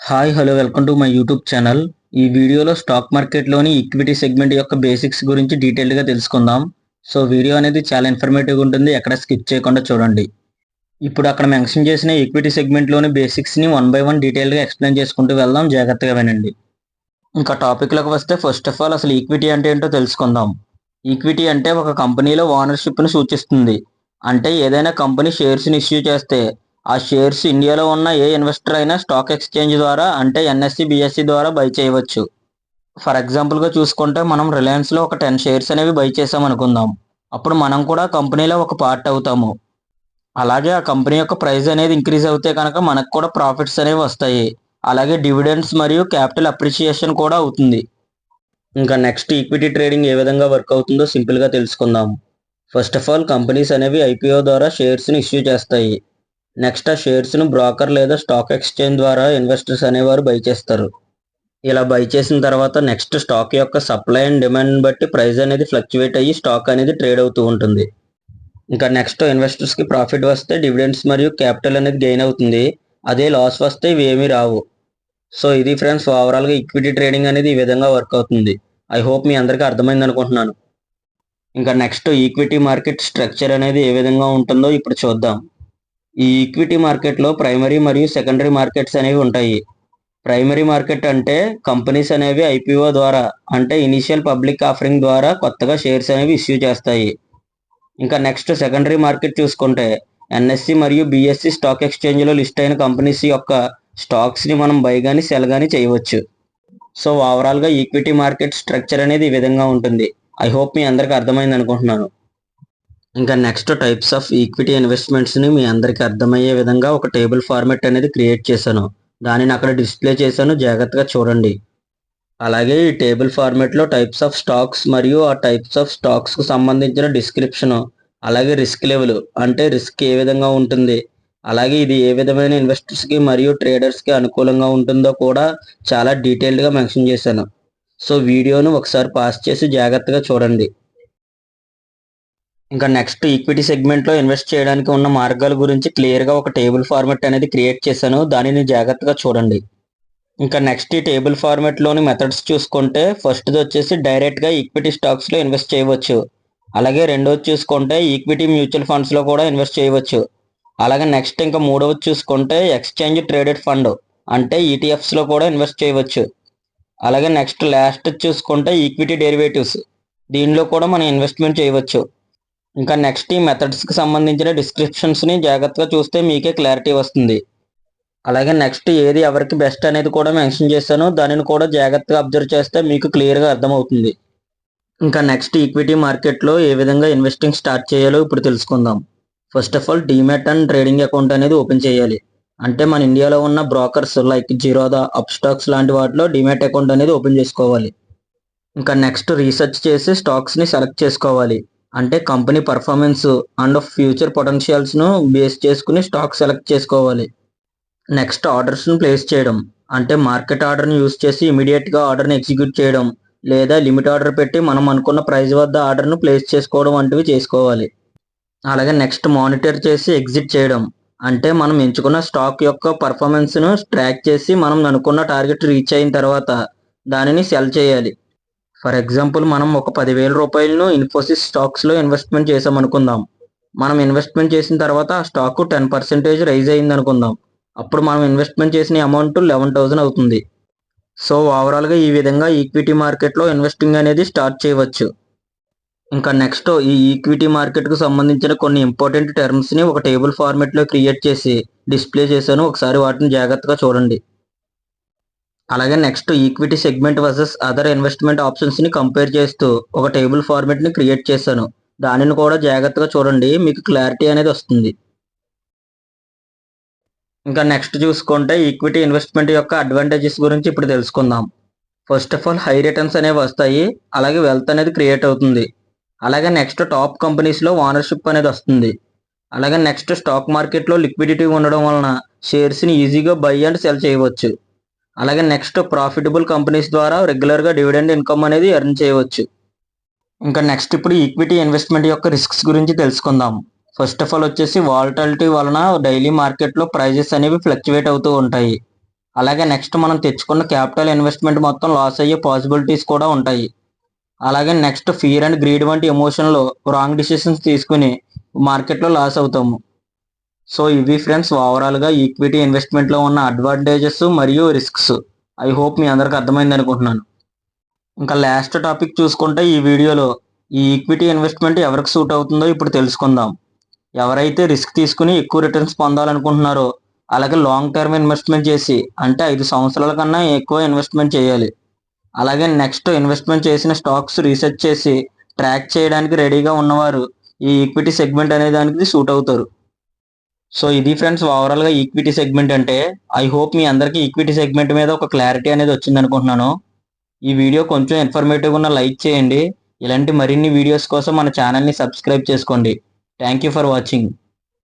Hi hello welcome to my YouTube channel ఈ వీడియోలో stock మార్కెట్లోని ఈక్విటీ సెగ్మెంట్ యొక్క బేసిక్స్ గురించి డీటెయిల్గా తెలుసుకుందాం. సో వీడియో అనేది చాలా ఇన్ఫర్మేటివ్గా ఉంటుంది. ఎక్కడ స్కిప్ చేయకుండా చూడండి. ఇప్పుడు అక్కడ మెన్షన్ చేసిన ఈక్విటీ సెగ్మెంట్లోని బేసిక్స్ని వన్ బై వన్ డీటెయిల్గా ఎక్స్ప్లెయిన్ చేసుకుంటూ వెళ్దాం. జాగ్రత్తగా వినండి. ఇంకా టాపిక్లోకి వస్తే ఫస్ట్ ఆఫ్ ఆల్ అసలు ఈక్విటీ అంటే ఏంటో తెలుసుకుందాం. ఈక్విటీ అంటే ఒక కంపెనీలో ఓనర్షిప్ను సూచిస్తుంది. అంటే ఏదైనా కంపెనీ షేర్స్ని ఇష్యూ చేస్తే ఆ షేర్స్ ఇండియాలో ఉన్న ఏ ఇన్వెస్టర్ అయినా స్టాక్ ఎక్స్చేంజ్ ద్వారా అంటే ఎన్ఎస్సి బిఎస్సి ద్వారా బై చేయవచ్చు. ఫర్ ఎగ్జాంపుల్గా చూసుకుంటే మనం రిలయన్స్లో ఒక టెన్ షేర్స్ అనేవి బై చేసాం అనుకుందాం. అప్పుడు మనం కూడా కంపెనీలో ఒక పార్ట్ అవుతాము. అలాగే ఆ కంపెనీ యొక్క ప్రైస్ అనేది ఇంక్రీజ్ అవుతే కనుక మనకు కూడా ప్రాఫిట్స్ అనేవి వస్తాయి. అలాగే డివిడెండ్స్ మరియు క్యాపిటల్ అప్రిషియేషన్ కూడా అవుతుంది. ఇంకా నెక్స్ట్ ఈక్విటీ ట్రేడింగ్ ఏ విధంగా వర్క్ అవుతుందో సింపుల్గా తెలుసుకుందాం. ఫస్ట్ ఆఫ్ ఆల్ కంపెనీస్ అనేవి ఐపీఓ ద్వారా షేర్స్ని ఇష్యూ చేస్తాయి. నెక్స్ట్ ఆ షేర్స్ను బ్రోకర్ లేదా స్టాక్ ఎక్స్చేంజ్ ద్వారా ఇన్వెస్టర్స్ అనేవారు బై చేస్తారు. ఇలా బై చేసిన తర్వాత నెక్స్ట్ స్టాక్ యొక్క సప్లై అండ్ డిమాండ్ బట్టి ప్రైస్ అనేది ఫ్లక్చువేట్ అయ్యి స్టాక్ అనేది ట్రేడ్ అవుతూ ఉంటుంది. ఇంకా నెక్స్ట్ ఇన్వెస్టర్స్కి ప్రాఫిట్ వస్తే డివిడెండ్స్ మరియు క్యాపిటల్ అనేది గెయిన్ అవుతుంది. అదే లాస్ వస్తే ఇవి ఏమీ రావు. సో ఇది ఫ్రెండ్స్ ఓవరాల్గా ఈక్విటీ ట్రేడింగ్ అనేది ఈ విధంగా వర్క్ అవుతుంది. ఐ హోప్ మీ అందరికీ అర్థమైంది అనుకుంటున్నాను. ఇంకా నెక్స్ట్ ఈక్విటీ మార్కెట్ స్ట్రక్చర్ అనేది ఏ విధంగా ఉంటుందో ఇప్పుడు చూద్దాం. ఈ ఈక్విటీ మార్కెట్లో ప్రైమరీ మరియు సెకండరీ మార్కెట్స్ అనేవి ఉంటాయి. ప్రైమరీ మార్కెట్ అంటే కంపెనీస్ అనేవి ఐపీఓ ద్వారా అంటే ఇనిషియల్ పబ్లిక్ ఆఫరింగ్ ద్వారా కొత్తగా షేర్స్ అనేవి ఇష్యూ చేస్తాయి. ఇంకా నెక్స్ట్ సెకండరీ మార్కెట్ చూసుకుంటే ఎన్ఎస్సి మరియు బిఎస్సి స్టాక్ ఎక్స్చేంజ్లో లిస్ట్ అయిన కంపెనీస్ యొక్క స్టాక్స్ని మనం బై కానీ సెల్ కానీ చేయవచ్చు. సో ఓవరాల్గా ఈక్విటీ మార్కెట్ స్ట్రక్చర్ అనేది ఈ విధంగా ఉంటుంది. ఐ హోప్ మీ అందరికీ అర్థమైంది అనుకుంటున్నాను. ఇంకా నెక్స్ట్ టైప్స్ ఆఫ్ ఈక్విటీ ఇన్వెస్ట్మెంట్స్ని మీ అందరికీ అర్థమయ్యే విధంగా ఒక టేబుల్ ఫార్మెట్ అనేది క్రియేట్ చేశాను. దానిని అక్కడ డిస్ప్లే చేశాను. జాగ్రత్తగా చూడండి. అలాగే ఈ టేబుల్ ఫార్మెట్లో టైప్స్ ఆఫ్ స్టాక్స్ మరియు ఆ టైప్స్ ఆఫ్ స్టాక్స్కు సంబంధించిన డిస్క్రిప్షన్ అలాగే రిస్క్ లెవెల్ అంటే రిస్క్ ఏ విధంగా ఉంటుంది అలాగే ఇది ఏ విధమైన ఇన్వెస్టర్స్కి మరియు ట్రేడర్స్కి అనుకూలంగా ఉంటుందో కూడా చాలా డీటెయిల్డ్గా మెన్షన్ చేశాను. సో వీడియోను ఒకసారి పాస్ చేసి జాగ్రత్తగా చూడండి. ఇంకా నెక్స్ట్ ఈక్విటీ సెగ్మెంట్లో ఇన్వెస్ట్ చేయడానికి ఉన్న మార్గాల గురించి క్లియర్గా ఒక టేబుల్ ఫార్మెట్ అనేది క్రియేట్ చేశాను. దానిని జాగ్రత్తగా చూడండి. ఇంకా నెక్స్ట్ ఈ టేబుల్ ఫార్మెట్లోని మెథడ్స్ చూసుకుంటే ఫస్ట్ది వచ్చేసి డైరెక్ట్గా ఈక్విటీ స్టాక్స్లో ఇన్వెస్ట్ చేయవచ్చు. అలాగే రెండోది చూసుకుంటే ఈక్విటీ మ్యూచువల్ ఫండ్స్లో కూడా ఇన్వెస్ట్ చేయవచ్చు. అలాగే నెక్స్ట్ ఇంకా మూడవది చూసుకుంటే ఎక్స్చేంజ్ ట్రేడెడ్ ఫండ్ అంటే ఈటీఎఫ్స్లో కూడా ఇన్వెస్ట్ చేయవచ్చు. అలాగే నెక్స్ట్ లాస్ట్ చూసుకుంటే ఈక్విటీ డెరివేటివ్స్ దీనిలో కూడా మనం ఇన్వెస్ట్మెంట్ చేయవచ్చు. ఇంకా నెక్స్ట్ ఈ మెథడ్స్కి సంబంధించిన డిస్క్రిప్షన్స్ని జాగ్రత్తగా చూస్తే మీకే క్లారిటీ వస్తుంది. అలాగే నెక్స్ట్ ఏది ఎవరికి బెస్ట్ అనేది కూడా మెన్షన్ చేశాను దానిని కూడా జాగ్రత్తగా అబ్జర్వ్ చేస్తే మీకు క్లియర్గా అర్థమవుతుంది. ఇంకా నెక్స్ట్ ఈక్విటీ మార్కెట్లో ఏ విధంగా ఇన్వెస్టింగ్ స్టార్ట్ చేయాలో ఇప్పుడు తెలుసుకుందాం. First of all demat and trading account అనేది ఓపెన్ చేయాలి. అంటే మన ఇండియాలో ఉన్న brokers like Zerodha Upstox లాంటి వాటిలో డిమెట్ అకౌంట్ అనేది ఓపెన్ చేసుకోవాలి. ఇంకా నెక్స్ట్ రీసెర్చ్ చేసి స్టాక్స్ని సెలెక్ట్ చేసుకోవాలి. అంటే కంపెనీ పర్ఫార్మెన్స్ అండ్ ఫ్యూచర్ పొటెన్షియల్స్ను బేస్ చేసుకుని స్టాక్ సెలెక్ట్ చేసుకోవాలి. నెక్స్ట్ ఆర్డర్స్ను ప్లేస్ చేయడం. అంటే మార్కెట్ ఆర్డర్ని యూస్ చేసి ఇమీడియట్గా ఆర్డర్ని ఎగ్జిక్యూట్ చేయడం. లేదా లిమిట్ ఆర్డర్ పెట్టి మనం అనుకున్న ప్రైస్ వద్ద ఆర్డర్ను ప్లేస్ చేసుకోవడం వంటివి చేసుకోవాలి. అలాగే నెక్స్ట్ మానిటర్ చేసి ఎగ్జిట్ చేయడం. అంటే మనం ఎంచుకున్న స్టాక్ యొక్క పర్ఫార్మెన్స్ను ట్రాక్ చేసి మనం అనుకున్న టార్గెట్ రీచ్ అయిన తర్వాత దానిని సెల్ చేయాలి. ఫర్ ఎగ్జాంపుల్ మనం ఒక పదివేల రూపాయలను ఇన్ఫోసిస్ స్టాక్స్లో ఇన్వెస్ట్మెంట్ చేసాం అనుకుందాం. మనం ఇన్వెస్ట్మెంట్ చేసిన తర్వాత ఆ స్టాక్ టెన్ పర్సెంటేజ్ రైజ్ అయింది అనుకుందాం. అప్పుడు మనం ఇన్వెస్ట్మెంట్ చేసిన అమౌంట్ లెవెన్ థౌసండ్ అవుతుంది. సో ఓవరాల్గా ఈ విధంగా ఈక్విటీ మార్కెట్లో ఇన్వెస్టింగ్ అనేది స్టార్ట్ చేయవచ్చు. ఇంకా నెక్స్ట్ ఈ ఈక్విటీ మార్కెట్కు సంబంధించిన కొన్ని ఇంపార్టెంట్ టర్మ్స్ని ఒక టేబుల్ ఫార్మెట్లో క్రియేట్ చేసి డిస్ప్లే చేశాను. ఒకసారి వాటిని జాగ్రత్తగా చూడండి. అలాగే next equity segment versus other investment ఆప్షన్స్ని compare చేస్తూ ఒక టేబుల్ ఫార్మెట్ని క్రియేట్ చేశాను. దానిని కూడా జాగ్రత్తగా చూడండి మీకు క్లారిటీ అనేది వస్తుంది. ఇంకా నెక్స్ట్ చూసుకుంటే ఈక్విటీ ఇన్వెస్ట్మెంట్ యొక్క అడ్వాంటేజెస్ గురించి ఇప్పుడు తెలుసుకుందాం. First of all high returns అనేవి వస్తాయి అలాగే వెల్త్ అనేది క్రియేట్ అవుతుంది. అలాగే నెక్స్ట్ టాప్ కంపెనీస్లో ఓనర్షిప్ అనేది వస్తుంది. అలాగే నెక్స్ట్ స్టాక్ మార్కెట్లో లిక్విడిటీ ఉండడం వలన షేర్స్ని ఈజీగా బై అండ్ సెల్ చేయవచ్చు. అలాగే నెక్స్ట్ ప్రాఫిటబుల్ కంపెనీస్ ద్వారా రెగ్యులర్గా డివిడెండ్ ఇన్కమ్ అనేది ఎర్న్ చేయవచ్చు. ఇంకా నెక్స్ట్ ఇప్పుడు ఈక్విటీ ఇన్వెస్ట్మెంట్ యొక్క రిస్క్స్ గురించి తెలుసుకుందాం. ఫస్ట్ ఆఫ్ ఆల్ వచ్చేసి వాలటాలిటీ వలన డైలీ మార్కెట్లో ప్రైజెస్ అనేవి ఫ్లక్చువేట్ అవుతూ ఉంటాయి. అలాగే నెక్స్ట్ మనం తెచ్చుకున్న క్యాపిటల్ ఇన్వెస్ట్మెంట్ మొత్తం లాస్ అయ్యే పాసిబిలిటీస్ కూడా ఉంటాయి. అలాగే నెక్స్ట్ ఫియర్ అండ్ గ్రీడ్ వంటి ఎమోషన్లో రాంగ్ డిసిషన్స్ తీసుకుని మార్కెట్లో లాస్ అవుతాము. సో ఇవి ఫ్రెండ్స్ ఓవరాల్గా ఈక్విటీ ఇన్వెస్ట్మెంట్లో ఉన్న అడ్వాంటేజెస్ మరియు రిస్క్స్ ఐ హోప్ మీ అందరికి అర్థమైంది అనుకుంటున్నాను. ఇంకా లాస్ట్ టాపిక్ చూసుకుంటే ఈ వీడియోలో ఈ ఈక్విటీ ఇన్వెస్ట్మెంట్ ఎవరికి సూట్ అవుతుందో ఇప్పుడు తెలుసుకుందాం. ఎవరైతే రిస్క్ తీసుకుని ఎక్కువ రిటర్న్స్ పొందాలనుకుంటున్నారో అలాగే లాంగ్ టర్మ్ ఇన్వెస్ట్మెంట్ చేసి అంటే ఐదు సంవత్సరాల కన్నా ఎక్కువ ఇన్వెస్ట్మెంట్ చేయాలి. అలాగే నెక్స్ట్ ఇన్వెస్ట్మెంట్ చేసిన స్టాక్స్ రీసెర్చ్ చేసి ట్రాక్ చేయడానికి రెడీగా ఉన్నవారు ఈ ఈక్విటీ సెగ్మెంట్ అనే దానికి సూట్ అవుతారు. సో ఇది ఫ్రెండ్స్ ఓవరాల్గా ఈక్విటీ సెగ్మెంట్ అంటే ఐ హోప్ మీ అందరికీ ఈక్విటీ సెగ్మెంట్ మీద ఒక క్లారిటీ అనేది వచ్చింది అనుకుంటున్నాను ఈ వీడియో కొంచెం ఇన్ఫర్మేటివ్ ఉన్న లైక్ చేయండి. ఇలాంటి మరిన్ని వీడియోస్ కోసం మన ఛానల్ని సబ్స్క్రైబ్ చేసుకోండి. Thank you for watching